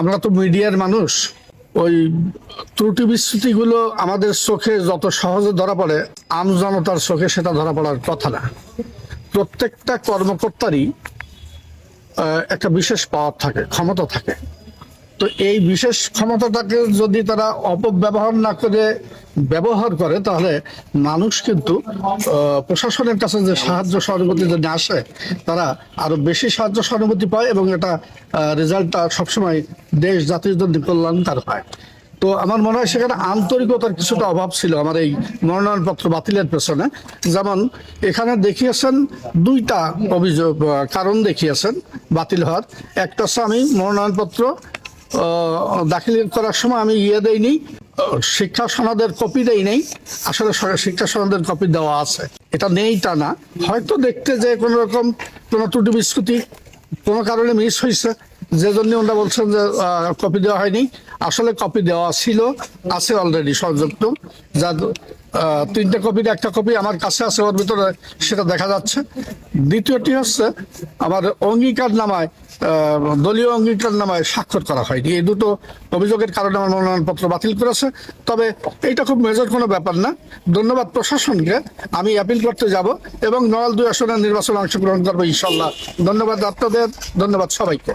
আমরা তো মিডিয়ার মানুষ। ওই ত্রুটি বিস্তৃতিগুলো আমাদের চোখে যত সহজে ধরা পড়ে, আম জনতার চোখে সেটা ধরা পড়ার কথা না। প্রত্যেকটা কর্মকর্তারই একটা বিশেষ পাওয়ার থাকে, ক্ষমতা থাকে। তো এই বিশেষ ক্ষমতাটাকে যদি তারা অপব্যবহার না করে ব্যবহার করে, তাহলে মানুষ কিন্তু প্রশাসনের কাছে যে সাহায্য সহানুভূতি যদি আসে, তারা আরও বেশি সাহায্য সহানুভূতি পায় এবং এটা রেজাল্টটা সবসময় দেশ জাতির জন্য কল্যাণকার হয়। তো আমার মনে হয় সেখানে আন্তরিকতার কিছুটা অভাব ছিল আমার এই মনোনয়নপত্র বাতিলের পেছনে। যেমন এখানে দেখিয়েছেন দুইটা অভিযোগ কারণ দেখিয়েছেন বাতিল হওয়ার। একটা হচ্ছে আমি মনোনয়নপত্র দাখিল করার সময় আমি ইয়ে আহ, শিক্ষা সনদের কপি দেই নেই। আসলে শিক্ষা সনদের কপি দেওয়া আছে। এটা নেই তা না। হয়তো দেখতে যে কোনো রকম কোনো ত্রুটি বিস্কুটি কোনো কারণে মিস হয়েছে যে জন্য ওনারা বলছেন যে কপি দেওয়া হয়নি। আসলে কপি দেওয়া ছিল, আছে অলরেডি সংযুক্ত। যা তিনটে কপির একটা কপি আমার কাছে আছে, ওর ভিতরে সেটা দেখা যাচ্ছে। দ্বিতীয়টি হচ্ছে, আমার অঙ্গীকার নামায় দলীয় অঙ্গীকার নামায় স্বাক্ষর করা হয়নি। এই দুটো অভিযোগের কারণে আমার মনোনয়নপত্র বাতিল করেছে। তবে এইটা খুব মেজর কোনো ব্যাপার না। ধন্যবাদ প্রশাসনকে। আমি অ্যাপিল করতে যাব এবং নয়াল দুই আসনের নির্বাচনে অংশগ্রহণ করব ইনশাল্লাহ। ধন্যবাদ আপনাদের, ধন্যবাদ সবাইকে।